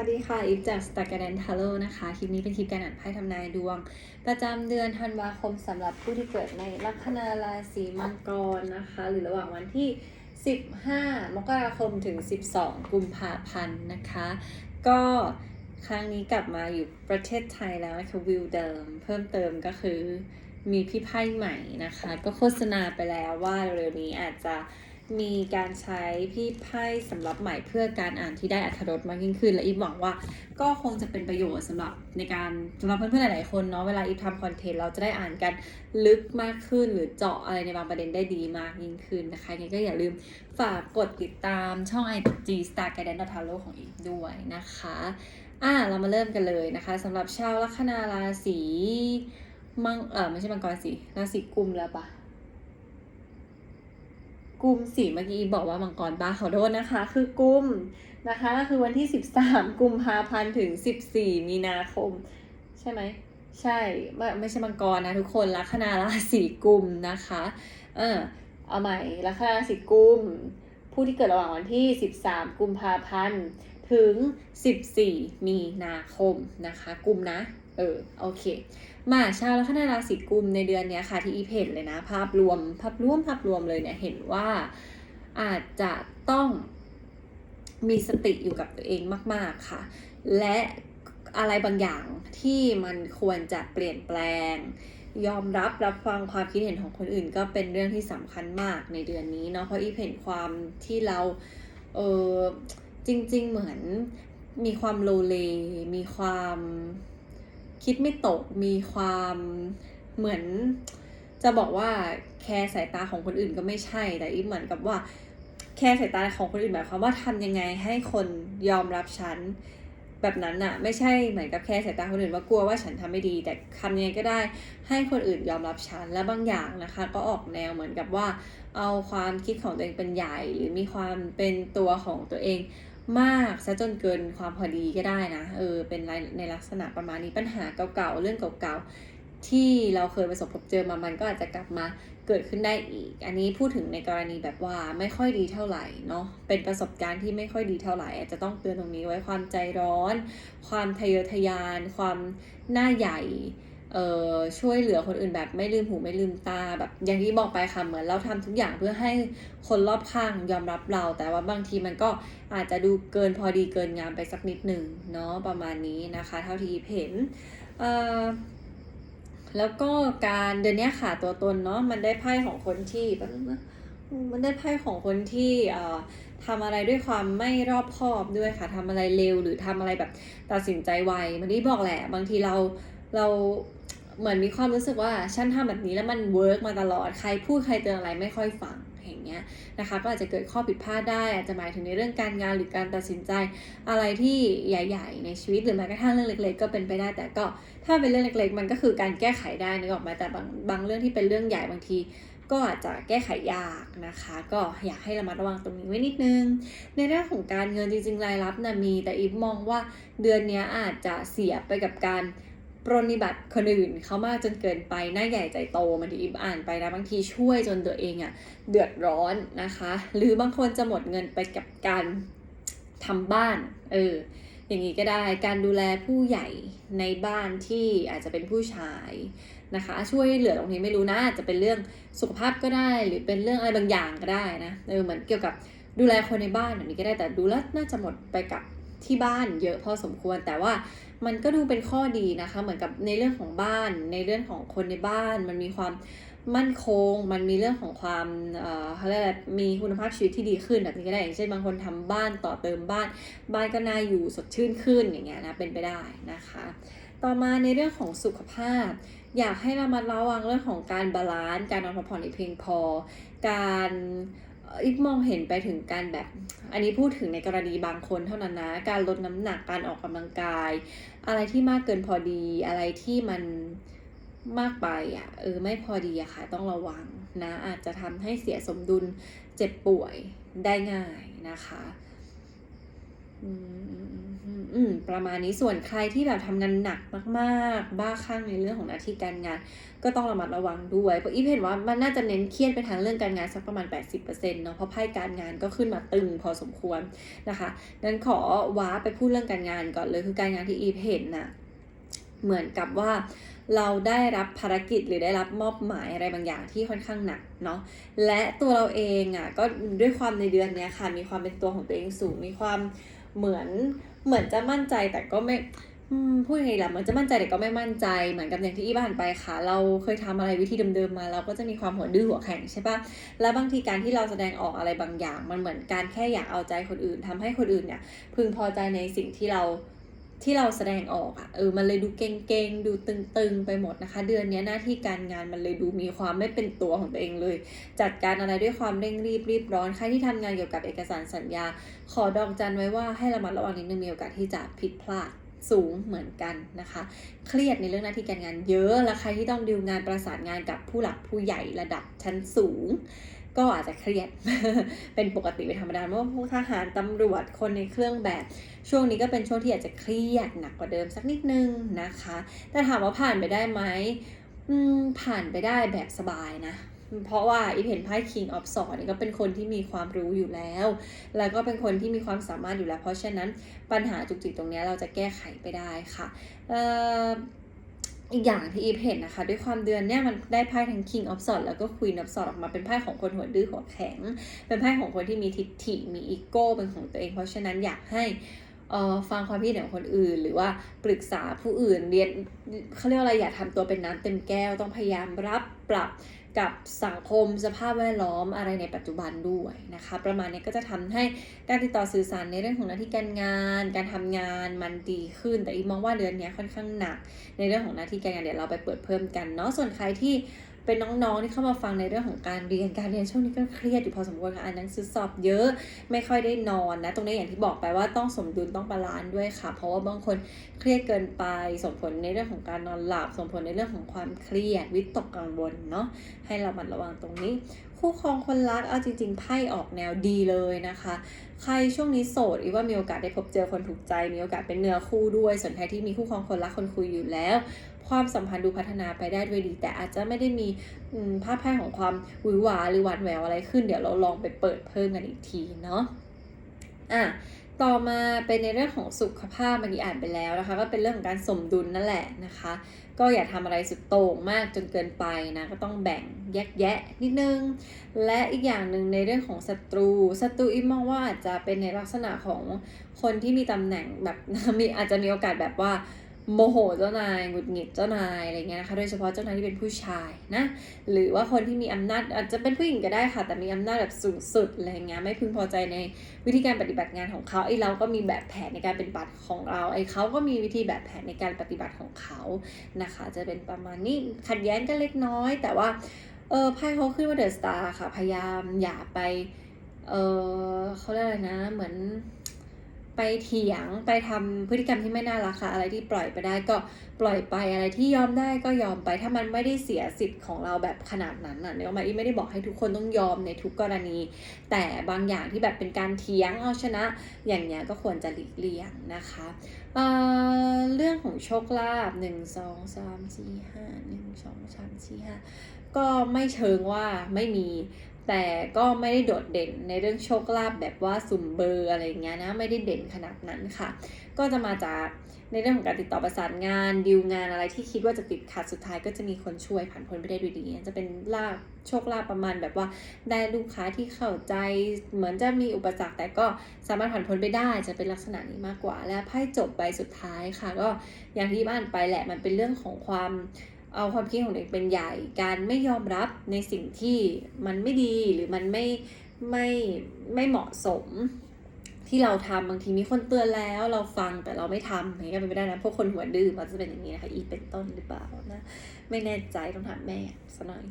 วัสดีค่ะ อีฟจากสตาร์การ์ดนทาโร่นะคะ คลิปนี้เป็นคลิปการอ่านไพ่ทำนายดวง ประจำเดือนธันวาคมสำหรับผู้ที่เกิดในลัคนาราศีมังกรนะคะ หรือระหว่างวันที่ 15 มกราคมถึง 12 กุมภาพันธ์นะคะ ก็ครั้งนี้กลับมาอยู่ประเทศไทยแล้วนะคะวิวเดิม เพิ่มเติมก็คือมีพี่ไพ่ใหม่นะคะ ก็โฆษณาไปแล้วว่าเร็วๆนี้อาจจะ มีการใช้พี่ไพ่สำหรับใหม่เพื่อการอ่านที่ได้อัธรสมากยิ่งขึ้น และอีฟหวังว่าก็คงจะเป็นประโยชน์สำหรับในการสำหรับเพื่อนๆหลายๆคนเนาะเวลาอีฟทำคอนเทนต์เราจะได้อ่านกันลึกมากขึ้น หรือเจาะอะไรในบางประเด็นได้ดีมากยิ่งขึ้นนะคะยังไงก็อย่าลืมฝากกดติดตามช่อง IG Star Guidance t a r o ของอีฟด้วยนะคะอะเรามาเริ่มกันเลยนะคะสำหรับชาวลัคนาราศีมังเออไม่ใช่มังกรสิราศีกุมแล้วปะ กุมสีเมื่อกี้บอกว่ามังกรบ้าขอโทษนะคะ คือกุมนะคะคือวันที่ 13 กุมภาพันธ์ถึง 14 มีนาคม ใช่ไหมใช่ไม่ไม่ใช่มังกรนะทุกคนลัคนาราศีกุมนะคะเออเอาใหม่ลัคนาราศีกุม ผู้ที่เกิดระหว่างวันที่ 13 กุมภาพันธ์ถึง 14 มีนาคมนะคะ กุมนะ เออโอเค มาชาวลัคนาราศีกุมในเดือนนี้ค่ะที่อีเพนเลยนะ ภาพรวมภาพรวมภาพรวมเลยเนี่ยเห็นว่าอาจจะต้องมีสติอยู่กับตัวเองมาก ๆค่ะ และอะไรบางอย่างที่มันควรจะเปลี่ยนแปลง ยอมรับรับฟังความคิดเห็นของคนอื่น ก็เป็นเรื่องที่สำคัญมากในเดือนนี้เนาะเพราะอีเพนความที่เราเออจริง ๆ เหมือนมีความโลเล มีความ คิดไม่ตกมีความเหมือน จะบอกว่าแคร์สายตาของคนอื่นก็ไม่ใช่แต่อีฟเหมือนกับว่าแคร์สายตาของคนอื่นหมายความว่าทำยังไงให้คนยอมรับฉันแบบนั้นน่ะไม่ใช่เหมือนกับแคร์สายตาคนอื่นว่ากลัวว่าฉันทำไม่ดี แต่ทำยังไงก็ได้ให้คนอื่นยอมรับฉันและบางอย่างนะคะ ก็ออกแนวเหมือนกับว่า เอาความคิดของตัวเองเป็นใหญ่ หรือมีความเป็นตัวของตัวเอง มากซะจนเกินความพอดีก็ได้นะ เออ เป็นในลักษณะประมาณนี้ปัญหาเก่าๆ เรื่องเก่าๆ ที่เราเคยประสบพบเจอมา มันก็อาจจะกลับมาเกิดขึ้นได้อีก อันนี้พูดถึงในกรณีแบบว่าไม่ค่อยดีเท่าไหร่เนาะ เป็นประสบการณ์ที่ไม่ค่อยดีเท่าไหร่ อาจจะต้องเตือนตรงนี้ไว้ความใจร้อน ความทะเยอทะยาน ความหน้าใหญ่ เอ่อช่วยเหลือคนอื่นแบบไม่ลืมหูไม่ลืมตาแบบ อย่างที่บอกไปค่ะเหมือนเราทำทุกอย่างเพื่อให้คนรอบข้างยอมรับเรา แต่ว่าบางทีมันก็อาจจะดูเกินพอดีเกินงามไปสักนิดหนึ่งเนาะประมาณนี้นะคะ เท่าที่เห็นเอ่อแล้วก็การเดือนนี้ค่ะตัวตนเนาะมันได้ไพ่ของคนที่แป๊บนึงนะมันได้ไพ่ของคนที่เอ่อทำอะไรด้วยความไม่รอบคอบด้วยค่ะทำอะไรเร็วหรือทำอะไรแบบตัดสินใจไวมันที่บอกแหละ บางทีเราเรา เหมือนมีความรู้สึกว่าฉันทำแบบนี้แล้วมันเวิร์กมาตลอด ใครพูดใครเตือนอะไรไม่ค่อยฟังอย่างเงี้ยนะคะ ก็อาจจะเกิดข้อผิดพลาดได้ อาจจะหมายถึงในเรื่องการงานหรือการตัดสินใจอะไรที่ใหญ่ ๆ ในชีวิตหรือแม้กระทั่งเรื่องเล็ก ๆ ก็เป็นไปได้ แต่ก็ถ้าเป็นเรื่องเล็ก ๆ มันก็คือการแก้ไขได้นึกออกไหมแต่บางบางเรื่องที่เป็นเรื่องใหญ่บางทีก็อาจจะแก้ไขยากนะคะ ก็อยากให้ระมัดระวังตรงนี้ไว้นิดนึง ในเรื่องของการเงินจริงๆรายรับนะมี แต่อีฟมองว่าเดือนนี้อาจจะเสียไปกับการ ปรนิบัติคนอื่นเขามากจนเกินไปหน้าใหญ่ใจโตมันที่อีฟอ่านไปนะบางทีช่วยจนตัวเองอะเดือดร้อนนะคะ หรือบางคนจะหมดเงินไปกับการทำบ้านเอออย่างนี้ก็ได้การดูแลผู้ใหญ่ในบ้านที่อาจจะเป็นผู้ชายนะคะ ช่วยเหลือตรงนี้ไม่รู้นะอาจจะเป็นเรื่องสุขภาพก็ได้ หรือเป็นเรื่องอะไรบางอย่างก็ได้นะเออเหมือนเกี่ยวกับดูแลคนในบ้านแบบนี้ก็ได้แต่ดูแล้วน่าจะหมดไปกับที่บ้านเยอะพอสมควรแต่ว่า มันก็ดูเป็นข้อดีนะคะ เหมือนกับในเรื่องของบ้าน ในเรื่องของคนในบ้าน มันมีความมั่นคง มันมีเรื่องของความเอ่อเขาเรียกอะไรมีคุณภาพชีวิตที่ดีขึ้นแบบนี้ก็ได้อย่างเช่นบางคนทำบ้านต่อเติมบ้าน บ้านก็น่าอยู่สดชื่นขึ้นอย่างเงี้ยนะเป็นไปได้นะคะ ต่อมาในเรื่องของสุขภาพ อยากให้เรามาระวังเรื่องของการบาลานซ์การนอนพักผ่อนให้เพียงพอ การ อีกมองเห็นไปถึงการแบบ อันนี้พูดถึงในกรณีบางคนเท่านั้นนะ การลดน้ำหนักการออกกำลังกาย อะไรที่มากเกินพอดี อะไรที่มันมากไปอะเออไม่พอดีอะค่ะ ต้องระวังนะ อาจจะทำให้เสียสมดุลเจ็บป่วยได้ง่ายนะคะ อืม ประมาณนี้ส่วนใครที่แบบทำงานหนักมากๆ บ้าคลั่งในเรื่องของหน้าที่การงาน ก็ต้องระมัดระวังด้วยเพราะอีฟเห็นว่ามันน่าจะเน้นเครียดไปทางเรื่องการงานสักประมาณ 80%เนาะเพราะไพ่การงานก็ขึ้นมาตึงพอสมควรนะคะนั้นขอว้าไปพูดเรื่องการงานก่อนเลยคือการงานที่อีฟเห็นน่ะเหมือนกับว่าเราได้รับภารกิจหรือได้รับมอบหมายอะไรบางอย่างที่ค่อนข้างหนักเนาะและตัวเราเองอะก็ด้วยความในเดือนเนี้ยค่ะมีความเป็นตัวของตัวเองสูงมีความ เหมือนเหมือนจะมั่นใจแต่ก็ไม่พูดยังไงล่ะมันจะมั่นใจแต่ก็ไม่มั่นใจเหมือนกับอย่างที่อีบ้านไปค่ะ เราเคยทำอะไรวิธีเดิมๆมา เราก็จะมีความหัวดื้อหัวแข็งใช่ปะแล้วบางทีการที่เราแสดงออกอะไรบางอย่าง มันเหมือนการแค่อยากเอาใจคนอื่นทำให้คนอื่นเนี่ยพึงพอใจในสิ่งที่เรา ที่เราแสดงออกอะเออมันเลยดูเก่งๆ ดูตึงๆ ไปหมดนะคะ เดือนนี้หน้าที่การงานมันเลยดูมีความไม่เป็นตัวของตัวเองเลย จัดการอะไรด้วยความเร่งรีบรีบร้อนใครที่ทำงานเกี่ยวกับเอกสารสัญญา ขอดอกจันไว้ว่าให้ระมัดระวังนิดนึงมีโอกาสที่จะผิดพลาดสูงเหมือนกันนะคะ เครียดในเรื่องหน้าที่การงานเยอะและใครที่ต้องดิวงานประสานงานกับผู้หลักผู้ใหญ่ระดับชั้นสูง ก็อาจจะเครียด เป็นปกติเป็นธรรมดาเพราะว่าพวกทหารตำรวจคนในเครื่องแบบ ช่วงนี้ก็เป็นช่วงที่อาจจะเครียดหนักกว่าเดิมสักนิดนึงนะคะ แต่ถามว่าผ่านไปได้ไหมผ่านไปได้แบบสบายนะเพราะว่าอีเห็นไพ่ King of Swords นี่ก็เป็นคนที่มีความรู้อยู่แล้ว แล้วก็เป็นคนที่มีความสามารถอยู่แล้ว เพราะฉะนั้นปัญหาจุกจิกตรงนี้เราจะแก้ไขไปได้ค่ะ อีกอย่างที่อีฟเห็นนะคะ ด้วยความเดือนเนี่ยมันได้ไพ่ทั้ง King of Swords แล้วก็ Queen of Swords ออกมาเป็นไพ่ของคนหัวดื้อหัวแข็ง เป็นไพ่ของคนที่มีทิฐิมีอีโก้เป็นของตัวเอง เพราะฉะนั้นอยากให้อ่อฟังความคิดเห็นของคนอื่น หรือว่าปรึกษาผู้อื่นเรียนเขาเรียกว่าอะไรอย่าทำตัวเป็นน้ำเต็มแก้วต้องพยายามรับปรับ กับสังคมสภาพแวดล้อมอะไรในปัจจุบันด้วยนะคะ ประมาณนี้ก็จะทำให้การติดต่อสื่อสารในเรื่องของหน้าที่การงาน การทำงานมันดีขึ้น แต่อีมองว่าเดือนนี้ค่อนข้างหนัก ในเรื่องของหน้าที่การงานเดี๋ยวเราไปเปิดเพิ่มกันเนาะส่วนใครที่ เป็นน้องๆที่เข้ามาฟังในเรื่องของการเรียนการเรียนช่วงนี้ก็เครียดอยู่พอสมควรค่ะอ่านหนังสือสอบเยอะไม่ค่อยได้นอนนะตรงนี้อย่างที่บอกไปว่าต้องสมดุลต้องบาลานซ์ด้วยค่ะ เพราะว่าบางคนเครียดเกินไปส่งผลในเรื่องของการนอนหลับส่งผลในเรื่องของความเครียดวิตกกังวลเนาะให้เรามันระวังตรงนี้ คู่ครองคนรักเอาจริง ๆไพ่ออกแนวดีเลยนะคะ ใครช่วงนี้โสดอีว่ามีโอกาสได้พบเจอคนถูกใจมีโอกาสเป็นเนื้อคู่ด้วยส่วนใครที่มีคู่ครองคนรักคนคุยอยู่แล้ว ความสัมพันธ์ดูพัฒนาไปได้ด้วยดี แต่อาจจะไม่ได้มีภาพไพ่ของความหวือหวาหรือหวานแหววอะไรขึ้น เดี๋ยวเราลองไปเปิดเพิ่มกันอีกทีเนาะอะต่อมาเป็นในเรื่องของสุขภาพเมื่อกี้อ่านไปแล้วนะคะ ก็เป็นเรื่องของการสมดุลนั่นแหละนะคะ ก็อย่าทำอะไรสุดโต่งมากจนเกินไปนะก็ต้องแบ่งแยกแยะนิดนึง และอีกอย่างหนึ่งในเรื่องของศัตรูศัตรูอีมองว่าอาจจะเป็นในลักษณะของคนที่มีตำแหน่งแบบมีอาจจะมีโอกาสแบบว่า โมโหเจ้านายหงุดหงิดเจ้านายอะไรเงี้ยนะคะ โดยเฉพาะเจ้านายที่เป็นผู้ชายนะ หรือว่าคนที่มีอำนาจอาจจะเป็นผู้หญิงก็ได้ค่ะ แต่มีอำนาจแบบสูงสุดอะไรเงี้ย ไม่พึงพอใจในวิธีการปฏิบัติงานของเขาไอ้เราก็มีแบบแผนในการเป็นบัตรของเรา ไอ้เขาก็มีวิธีแบบแผนในการปฏิบัติของเขา นะคะ จะเป็นประมาณนี้ ขัดแย้งกันเล็กน้อย แต่ว่า เออไพ่เขาขึ้นว่าเดอะสตาร์ค่ะ พยายามอย่าไป เออเขาเรียกอะไรนะ เหมือน ไปเถียงไปทำพฤติกรรมที่ไม่น่ารักค่ะ อะไรที่ปล่อยไปได้ก็ปล่อยไปอะไรที่ยอมได้ก็ยอมไปถ้ามันไม่ได้เสียสิทธิ์ของเราแบบขนาดนั้นน่ะเนื้อมาอีไม่ได้บอกให้ทุกคนต้องยอมในทุกกรณี แต่บางอย่างที่แบบเป็นการเถียงเอาชนะ อย่างเงี้ยก็ควรจะหลีกเลี่ยงนะคะเอ่อเรื่องของโชคลาภหนึ่งสองสามสี่ห้าหนึ่งสองสามสี่ห้าก็ไม่เชิงว่าไม่มี แต่ก็ไม่ได้โดดเด่นในเรื่องโชคลาภแบบว่าสุ่มเบอร์อะไรอย่างเงี้ยนะไม่ได้เด่นขนาดนั้นค่ะ ก็จะมาจากในเรื่องของการติดต่อประสานงานดีลงานอะไรที่คิดว่าจะติดขัดสุดท้ายก็จะมีคนช่วยผ่านพ้นไปได้ด้วยดีจะเป็นลาภโชคลาภประมาณแบบว่าได้ลูกค้าที่เข้าใจ เหมือนจะมีอุปสรรคแต่ก็สามารถผ่านพ้นไปได้จะเป็นลักษณะนี้มากกว่า และไพ่จบใบสุดท้ายค่ะ ก็อย่างที่บ้านไปแหละมันเป็นเรื่องของความ เอาความคิดของตัวเองเป็นใหญ่ การไม่ยอมรับในสิ่งที่มันไม่ดีหรือมันไม่ไม่ไม่เหมาะสมที่เราทำบางทีมีคนเตือนแล้วเราฟังแต่เราไม่ทำอย่างนี้ก็เป็นไปได้นะพวกคนหัวดื้อมันจะเป็นอย่างนี้นะคะอีเป็นต้นหรือเปล่านะไม่แน่ใจต้องถามแม่สักหน่อย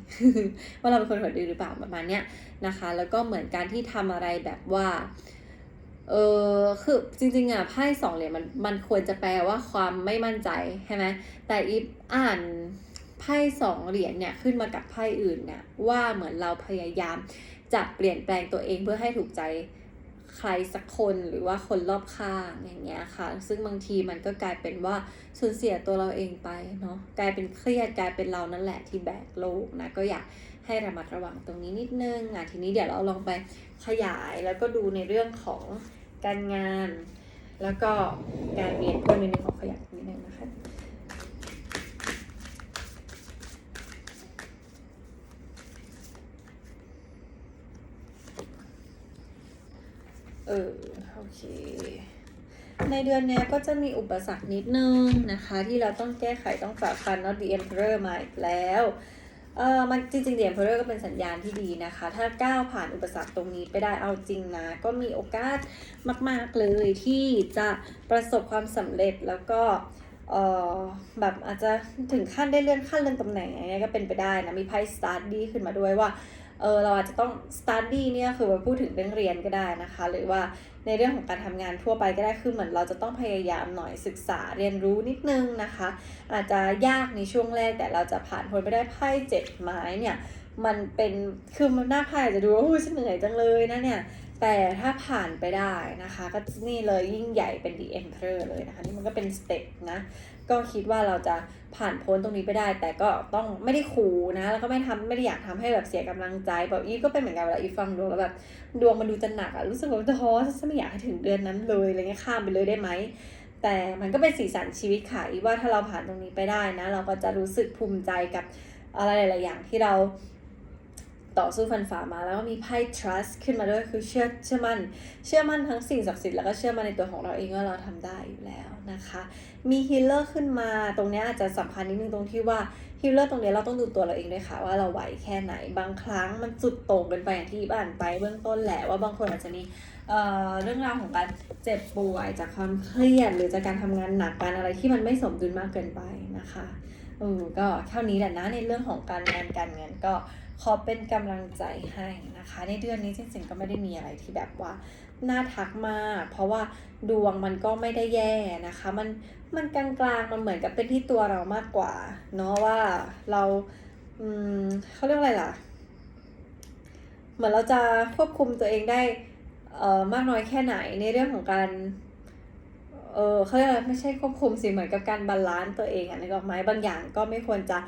ว่าเราเป็นคนหัวดื้อหรือเปล่าประมาณเนี้ยนะคะ แล้วก็เหมือนการที่ทำอะไรแบบว่าเออคือจริงๆอะไพ่สองเหรียญมันมันควรจะแปลว่าความไม่มั่นใจใช่ไหมแต่อีฟอ่าน ไพ่สองเหรียญเนี่ยขึ้นมากับไพ่อื่นเนี่ยว่าเหมือนเราพยายามจะเปลี่ยนแปลงตัวเองเพื่อให้ถูกใจใครสักคนหรือว่าคนรอบข้างอย่างเงี้ยค่ะ ซึ่งบางทีมันก็กลายเป็นว่าสูญเสียตัวเราเองไปเนาะกลายเป็นเครียดกลายเป็นเรานั่นแหละที่แบกโลกนะก็อยากให้ระมัดระวังตรงนี้นิดนึงอะทีนี้เดี๋ยวเราลองไปขยายแล้วก็ดูในเรื่องของการงาน แล้วก็การเรียนเพิ่มในเรื่องของขยายนิดนึงนะคะ เออโอเค ในเดือนเนี้ยก็จะมีอุปสรรคนิดนึงนะคะ ที่เราต้องแก้ไขต้องฝ่าฟัน not the emperor มาอีกแล้วเออมันจริงๆ the emperor ก็เป็นสัญญาณที่ดีนะคะ ถ้าก้าวผ่านอุปสรรคตรงนี้ไปได้เอาจริงนะ ก็มีโอกาสมาก ๆ เลยที่จะประสบความสำเร็จแล้วก็เออแบบอาจจะถึงขั้นได้เลื่อนขั้นเลื่อนตำแหน่งอะไรเงี้ยก็เป็นไปได้นะ มีไพ่ start ดีขึ้นมาด้วยว่า เออเราอาจจะต้อง study เนี่ยคือว่าพูดถึงเรื่องเรียนก็ได้นะคะ หรือว่าในเรื่องของการทำงานทั่วไปก็ได้คือเหมือนเราจะต้องพยายามหน่อยศึกษาเรียนรู้นิดนึงนะคะ อาจจะยากในช่วงแรกแต่เราจะผ่านพ้นไปได้ไพ่เจ็ดไม้เนี่ยมันเป็นคือมันหน้าไพ่อาจจะดูว่าอู้ฉันเหนื่อยจังเลยนะเนี่ยแต่ถ้าผ่านไปได้นะคะ ก็นี่เลยยิ่งใหญ่เป็น the emperor เลยนะคะ นี่มันก็เป็นสเต็ปนะ ก็คิดว่าเราจะผ่านพ้นตรงนี้ไปได้ แต่ก็ต้องไม่ได้ขู่นะ แล้วก็ไม่ทำไม่ได้อยากทำให้แบบเสียกำลังใจแบบอีฟก็เป็นเหมือนกันเวลาอีฟฟังดวงแล้วแบบดวงมันดูจะหนักอะรู้สึกว่าท้อฉันไม่อยากให้ถึงเดือนนั้นเลยอะไรเงี้ยข้ามไปเลยได้ไหมแต่มันก็เป็นสีสันชีวิตค่ะอีฟว่าถ้าเราผ่านตรงนี้ไปได้นะ เราก็จะรู้สึกภูมิใจกับอะไรหลาย ๆ อย่างที่เรา ต่อสู้ฟันฝ่ามา แล้วก็มีไพ่ trust ขึ้นมาด้วยคือเชื่อเชื่อมั่น เชื่อมั่นทั้งสิ่งศักดิ์สิทธิ์แล้วก็เชื่อมั่นในตัวของเราเองว่าเราทำได้อยู่แล้วนะคะ มีฮีลเลอร์ขึ้นมาตรงนี้อาจจะสำคัญนิดนึงตรงที่ว่าฮีลเลอร์ตรงนี้เราต้องดูตัวเราเองด้วยค่ะว่าเราไหวแค่ไหนบางครั้งมันจุดโต่งเกินไปอย่างที่บ้านไปเบื้องต้นแหละว่าบางคนอาจจะมีเเรื่องราวของการเจ็บป่วยจากความเครียดหรือจากการทำงานหนักการอะไรที่มันไม่สมดุลมากเกินไปนะคะเออก็เท่านี้แหละนะในเรื่องของการงานการเงินก็ ขอเป็นกำลังใจให้นะคะ ในเดือนนี้จริงๆก็ไม่ได้มีอะไรที่แบบว่าน่าทักมาก เพราะว่าดวงมันก็ไม่ได้แย่นะคะ มันมันกลางๆมันเหมือนกับเป็นที่ตัวเรามากกว่า เนาะว่าเราอืมเขาเรียกอะไรล่ะ เหมือนเราจะควบคุมตัวเองได้เอ่อมากน้อยแค่ไหนในเรื่องของการเออเขาเรียกอะไรไม่ใช่ควบคุมสิเหมือนกับการบาลานซ์ตัวเองอะนึกออกไหมบางอย่างก็ไม่ควรจะ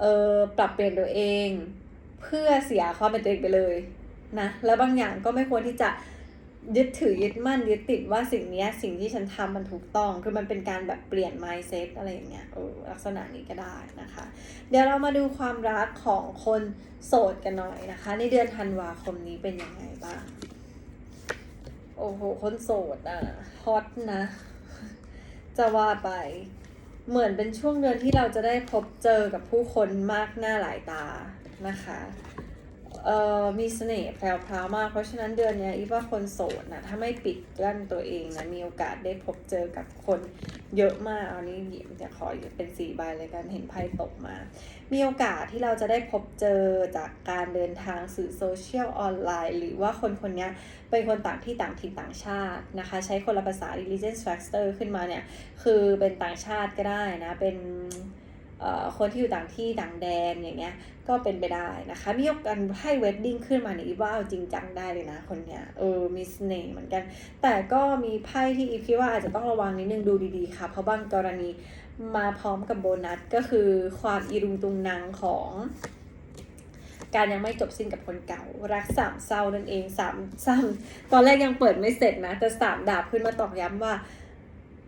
เออปรับเปลี่ยนตัวเอง เพื่อเสียความเป็นตัวเองไปเลยนะแล้วบางอย่างก็ไม่ควรที่จะยึดถือยึดมั่นยึดติดว่าสิ่งนี้สิ่งที่ฉันทำมันถูกต้อง คือมันเป็นการแบบเปลี่ยน mindset อะไรอย่างเงี้ยเออลักษณะนี้ก็ได้นะคะ เดี๋ยวเรามาดูความรักของคนโสดกันหน่อยนะคะ ในเดือนธันวาคมนี้เป็นยังไงบ้างโอ้โหคนโสดอะฮอตนะ จะว่าไป เหมือนเป็นช่วงเดือนที่เราจะได้พบเจอกับผู้คนมากหน้าหลายตานะคะ เอ่อมีเสน่ห์แพรวๆมาก เพราะฉะนั้นเดือนนี้อีว่าคนโสดนะถ้าไม่ปิดกั้นตัวเองนะมีโอกาสได้พบเจอกับคนเยอะมากเอานี้หยิบจะขอเป็นสี่ใบเลยกันเห็นไพ่ตกมา มีโอกาสที่เราจะได้พบเจอจากการเดินทางสื่อโซเชียลออนไลน์ หรือว่าคนคนนี้เป็นคนต่างที่ต่างถิ่นต่างชาตินะคะ ใช้คนละภาษา Intelligence Factor ขึ้นมาเนี่ย คือเป็นต่างชาติก็ได้นะเป็น คนที่อยู่ต่างที่ต่างแดนอย่างเงี้ยก็เป็นไปได้นะคะมีโอกาสให้เวดดิ้งขึ้นมาเนี่ยอีว่าเอาจริงจังได้เลยนะคนเนี้ยเออมีเสน่ห์เหมือนกัน แต่ก็มีไพ่ที่อีฟคิดว่าอาจจะต้องระวังนิดนึงดูดีๆค่ะ เพราะบางกรณีมาพร้อมกับโบนัสก็คือความอีรุงตุงนางของการยังไม่จบสิ้นกับคนเก่า รักสามเศร้านั่นเองสามซ้ำตอนแรกยังเปิดไม่เสร็จนะแต่สามดาบขึ้นมาตอกย้ำว่า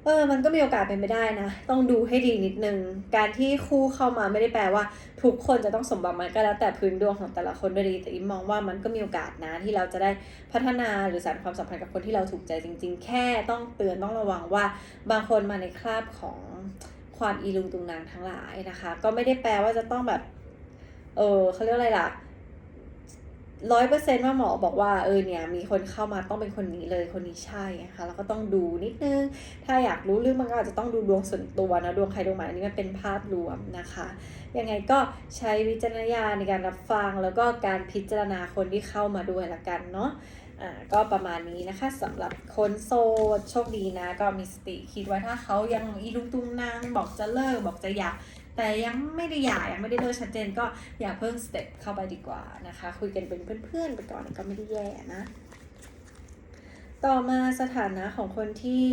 เออ มันก็มีโอกาสเป็นไปได้นะ ต้องดูให้ดีนิดนึง การที่คู่เข้ามาไม่ได้แปลว่า ทุกคนจะต้องสมบัติมันก็แล้วแต่พื้นดวงของแต่ละคนด้วยดี แต่อิมมองว่ามันก็มีโอกาสนะที่เราจะได้พัฒนาหรือสานความสัมพันธ์กับคนที่เราถูกใจจริง ๆ แค่ต้องเตือนต้องระวังว่า บางคนมาในคราบของความอีลุงตุงนางทั้งหลายนะคะ ก็ไม่ได้แปลว่าจะต้องแบบ เออเขาเรียกอะไรล่ะ ร้อยเปอร์เซนต์ว่าหมอบอกว่าเออเนี่ยมีคนเข้ามาต้องเป็นคนนี้เลยคนนี้ใช่นะคะแล้วก็ต้องดูนิดนึง ถ้าอยากรู้เรื่องมันก็อาจจะต้องดูดวงส่วนตัวนะดวงใครดวงมันอันนี้มันเป็นภาพรวมนะคะยังไงก็ใช้วิจารณญาณในการรับฟัง แล้วก็การพิจารณาคนที่เข้ามาด้วยละกันเนาะอ่าก็ประมาณนี้นะคะสำหรับคนโสดโชคดีนะ ก็มีสติคิดไว้ถ้าเขายังอีลุงตุงนางบอกจะเลิกบอกจะอยาก แต่ยังไม่ได้หย่ายังไม่ได้เลิกชัดเจนก็อย่าเพิ่งสเต็ปเข้าไปดีกว่านะคะ คุยกันเป็นเพื่อนๆไปก่อนก็ไม่ได้แย่นะ ต่อมาสถานะของคนที่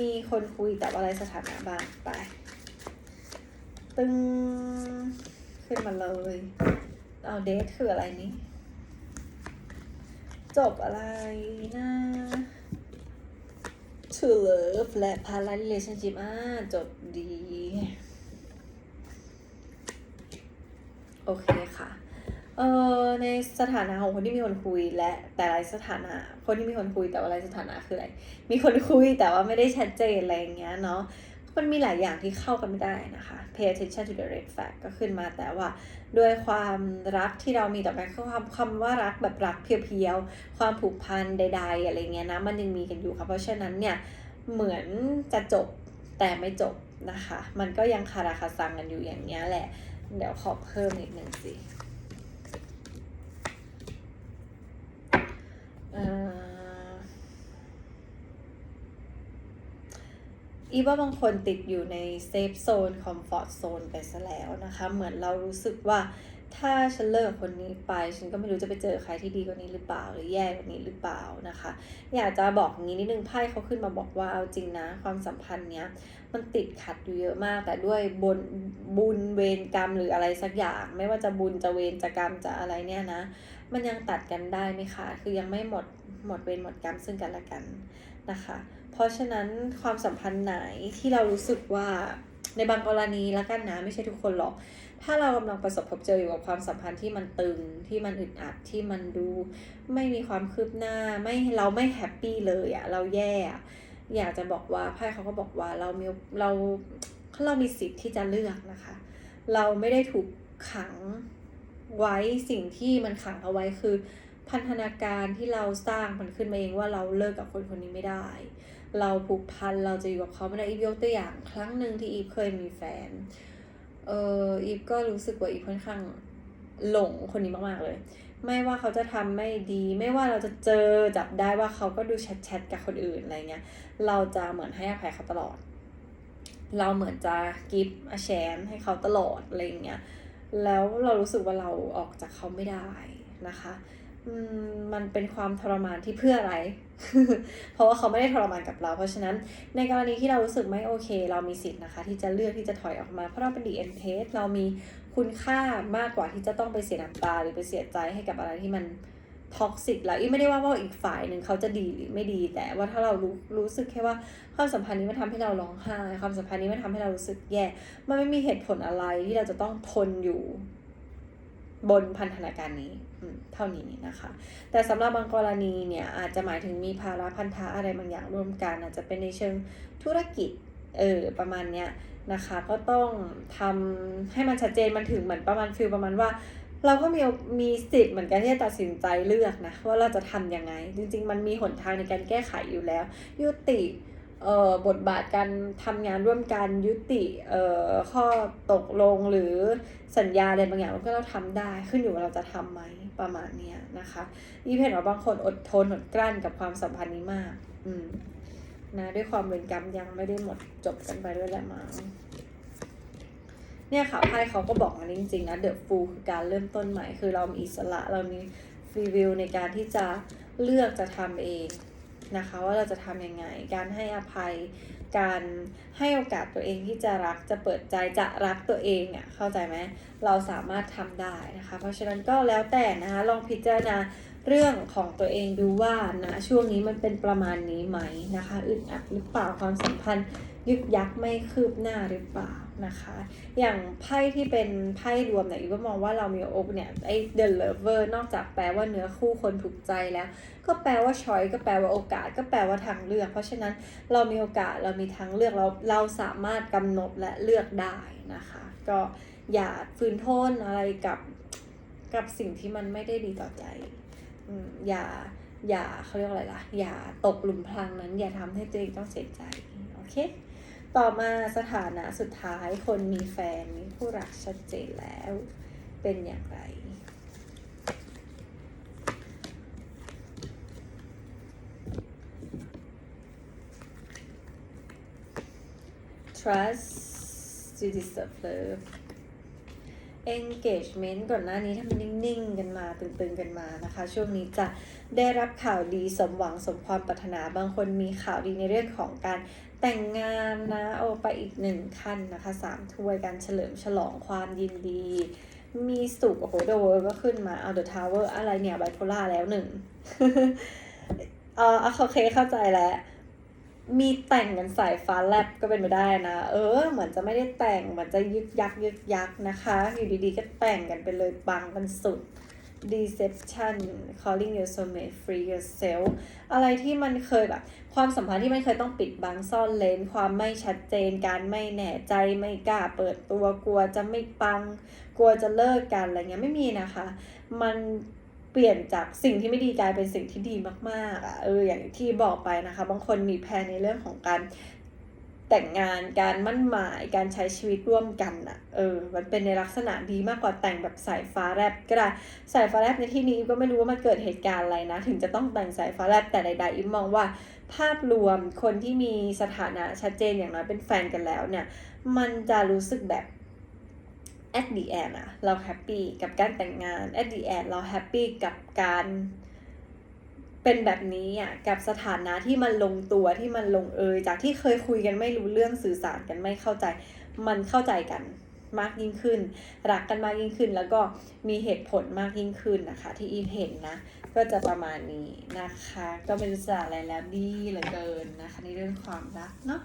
มีคนคุยแต่ว่าอะไรสถานะบ้างไป ตึงขึ้นมาเลยเอาเดทคืออะไรนี่จบอะไรนะ to love และ parallel relationship อ่าจบดี โอเคค่ะเอ่อในสถานะของคนที่มีคนคุยและแต่ละสถานะ คนที่มีคนคุยแต่ว่าอะไรสถานะคืออะไร มีคนคุยแต่ว่าไม่ได้ชัดเจนอะไรอย่างเงี้ยเนาะมันมีหลายอย่างที่เข้ากันไม่ได้นะคะ pay attention to the red flag ก็ขึ้นมาแต่ว่าด้วยความรักที่เรามีต่อกันคือความคำว่ารักแบบรักเพียวๆ ความผูกพันใด ๆ อะไรเงี้ยนะ มันยังมีกันอยู่ค่ะ เพราะฉะนั้นเนี่ย เหมือนจะจบแต่ไม่จบนะคะ มันก็ยังคาราคาซังกันอยู่อย่างเงี้ยแหละ เดี๋ยวขอเพิ่มอีกหนึ่งสิอีว่าบางคนติดอยู่ในเซฟโซนคอมฟอร์ตโซนไปซะแล้วนะคะ เหมือนเรารู้สึกว่า ถ้าฉันเลิกกับคนนี้ไป ฉันก็ไม่รู้จะไปเจอใครที่ดีกว่านี้หรือเปล่า หรือแย่กว่านี้หรือเปล่านะคะ อยากจะบอกอย่างนี้นิดนึงไพ่เขาขึ้นมาบอกว่าเอาจริงนะ ความสัมพันธ์เนี้ยมันติดขัดอยู่เยอะมาก แต่ด้วยบนบุญเวรกรรมหรืออะไรสักอย่าง ไม่ว่าจะบุญจะเวรจะกรรมจะอะไรเนี่ยนะ มันยังตัดกันได้ไหมคะคือยังไม่หมดหมดเวรหมดกรรมซึ่งกันและกันนะคะ เพราะฉะนั้นความสัมพันธ์ไหนที่เรารู้สึกว่า ในบางกรณีแล้วกันนะไม่ใช่ทุกคนหรอก ถ้าเรากำลังประสบพบเจออยู่กับความสัมพันธ์ที่มันตึงที่มันอึดอัดที่มันดูไม่มีความคืบหน้าไม่เราไม่แฮปปี้เลยอะเราแย่อะอยากจะบอกว่าไพ่เขาก็บอกว่าเรามีเราเรามีสิทธิ์ที่จะเลือกนะคะ เราไม่ได้ถูกขังไว้สิ่งที่มันขังเอาไว้คือ พันธนาการที่เราสร้างมันขึ้นมาเองว่าเราเลิกกับคนคนนี้ไม่ได้ เราผูกพันเราจะอยู่กับเขาไม่ได้อีฟยกตัวอย่างครั้งหนึ่งที่อีฟเคยมีแฟน เอออีฟก็รู้สึกว่าอีฟค่อนข้างหลงคนนี้มากๆเลย ไม่ว่าเขาจะทำไม่ดี ไม่ว่าเราจะเจอจับได้ว่าเขาก็ดูแชทๆกับคนอื่นอะไรเงี้ย เราจะเหมือนให้อภัยเขาตลอด เราเหมือนจะกิฟต์แชนให้เขาตลอดอะไรเงี้ย แล้วเรารู้สึกว่าเราออกจากเขาไม่ได้นะคะอืมมันเป็นความทรมานที่เพื่ออะไร เพราะว่าเขาไม่ได้ทรมานกับเรา เพราะฉะนั้นในกรณีที่เรารู้สึกไม่โอเค เรามีสิทธิ์นะคะ ที่จะเลือกที่จะถอยออกมา เพราะเราเป็นดีเอ็นเทสเรามีคุณค่ามากกว่าที่จะต้องไปเสียน้ำตาหรือไปเสียใจให้กับอะไรที่มันท็อกซิกแล้วอีไม่ได้ว่าว่าอีกฝ่ายหนึ่งเขาจะดีหรือไม่ดีแต่ว่าถ้าเรารู้รู้สึกแค่ว่าความสัมพันธ์นี้มันทำให้เราร้องไห้ความสัมพันธ์นี้มันทำให้เรารู้สึกแย่มันไม่มีเหตุผลอะไรที่เราจะต้องทนอยู่ บนพันธนาการนี้เท่านี้นะคะ แต่สำหรับบางกรณีเนี่ยอาจจะหมายถึงมีภาระพันธะอะไรบางอย่างร่วมกัน อาจจะเป็นในเชิงธุรกิจเออประมาณเนี้ยนะคะ ก็ต้องทำให้มันชัดเจนมันถึงเหมือนประมาณฟิลประมาณว่า เราก็มีมีสิทธิ์เหมือนกันที่จะตัดสินใจเลือกนะว่าเราจะทำยังไง จริง ๆ มันมีหนทางในการแก้ไขอยู่แล้ว ยุติ บทบาทการทำงานร่วมกันยุติเอ่อข้อตกลงหรือสัญญาอะไรบางอย่างมันก็เราทำได้ขึ้นอยู่ว่าเราจะทำไหมประมาณเนี้ยนะคะอีเพนว่าบางคนอดทนอดกลั้นกับความสัมพันธ์นี้มาก อืมนะด้วยความเวรกรรมยังไม่ได้หมดจบกันไปด้วยแหละมั้งเนี่ยค่ะไพ่เขาก็บอกมาจริงๆนะเดอะฟูลคือการเริ่มต้นใหม่คือเรามีอิสระเรามีฟรีวิวในการที่จะเลือกจะทำเอง นะคะ ว่าเราจะทำยังไง การให้อภัย การให้โอกาสตัวเองที่จะรักจะเปิดใจจะรักตัวเองอะเข้าใจไหมเราสามารถทำได้นะคะ เพราะฉะนั้นก็แล้วแต่นะคะลองพิจารณาเรื่องของตัวเองดูว่านะช่วงนี้มันเป็นประมาณนี้ไหมนะคะอึดอัดหรือเปล่าความสัมพันธ์ยึกยักไม่คืบหน้าหรือเปล่า นะคะ อย่างไพ่ที่เป็นไพ่รวมเนี่ยอีก็มองว่าเรามีโอกเนี่ยไอ้ the lover นอกจากแปลว่าเนื้อคู่คนถูกใจแล้ว ก็แปลว่าช้อยก็แปลว่าโอกาส ก็แปลว่าทางเลือก เพราะฉะนั้นเรามีโอกาสเรามีทางเลือกเราเราสามารถกำหนดและเลือกได้นะคะ ก็อย่าฝืนทนอะไรกับกับสิ่งที่มันไม่ได้ดีต่อใจอืมอย่าอย่าเขาเรียกว่าอะไรล่ะ อย่าตกหลุมพรางนั้น อย่าทำให้ตัวเองต้องเสียใจ โอเค ต่อมาสถานะสุดท้ายคนมีแฟนมีผู้รักชัดเจนแล้วเป็นอย่างไร trust you deserve love engagement ก่อนหน้านี้ทำนิ่งๆกันมาตึงๆกันมานะคะ ช่วงนี้จะได้รับข่าวดีสมหวังสมความปรารถนาบางคนมีข่าวดีในเรื่องของการ แต่งงานนะโอไปอีกหนึ่งขั้นนะคะสามถ้วยการเฉลิมฉลองความยินดี มีสุขโอ้โหเดอะเวิร์ก็ขึ้นมาเอาเดอะทาวเวอร์อะไรเนี่ยไบโพล่าแล้วหนึ่งเออโอเคเข้าใจแล้วมีแต่งกันสายฟ้าแลบก็เป็นไปได้นะ เออ เหมือนจะไม่ได้แต่งเหมือนจะยึกยักยึกยักนะคะ อยู่ดีๆก็แต่งกันไปเลยบังกันสุด deception calling your soulmate free yourself อะไรที่มันเคยแบบ ความสัมพันธ์ที่มันเคยต้องปิดบังซ่อนเลน ความไม่ชัดเจน การไม่แน่ใจไม่กล้าเปิดตัวกลัวจะไม่ปัง กลัวจะเลิกกันอะไรเงี้ยไม่มีนะคะ มันเปลี่ยนจากสิ่งที่ไม่ดีกลายเป็นสิ่งที่ดีมากๆอะเอออย่างที่บอกไปนะคะ บางคนมีแพลนในเรื่องของการ แต่งงานการมั่นหมายการใช้ชีวิตร่วมกันอะเออ มันเป็นในลักษณะดีมากกว่าแต่งแบบสายฟ้าแลบก็ได้สายฟ้าแลบในที่นี้ก็ไม่รู้ว่ามันเกิดเหตุการณ์อะไรนะ ถึงจะต้องแต่งสายฟ้าแลบแต่ใดๆอิมมองว่า ภาพรวมคนที่มีสถานะชัดเจนอย่างน้อยเป็นแฟนกันแล้วเนี่ย มันจะรู้สึกแบบ at the end อะเราแฮปปี้กับการแต่งงาน at the end เราแฮปปี้กับการ เป็นแบบนี้อะกับสถานะที่มันลงตัวที่มันลงเอยจากที่เคยคุยกันไม่รู้เรื่องสื่อสารกันไม่เข้าใจ มันเข้าใจกันมากยิ่งขึ้น รักกันมากยิ่งขึ้น แล้วก็มีเหตุผลมากยิ่งขึ้นนะคะ ที่อีฟเห็นนะ ก็จะประมาณนี้นะคะ ก็เป็นสาระอะไรแล้วดีเหลือเกินนะคะ ในเรื่องความรักเนาะ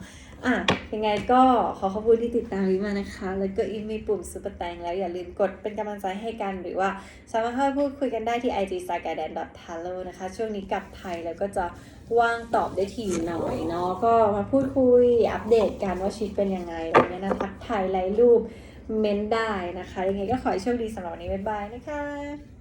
อะยังไงก็ขอขอบคุณที่ติดตามวิมานะคะ แล้วก็อินมีปุ่มซุปเปอร์แตงแล้วอย่าลืมกดเป็นกำลังใจให้กันหรือว่าสามารถเข้าพูดคุยกันได้ที่ IG s a g a d a n t a l o นะคะ ช่วงนี้กลับไทยแล้วก็จะว่างตอบได้ทีหน่อยเนาะก็มาพูดคุยอัปเดตกันว่าชีวิตเป็นยังไงอะไรเงี้ยนะทักทายไลน์รูปเม้นได้นะคะ ยังไงก็ขอให้โชคดีสำหรับวันนี้บ๊ายบายนะคะ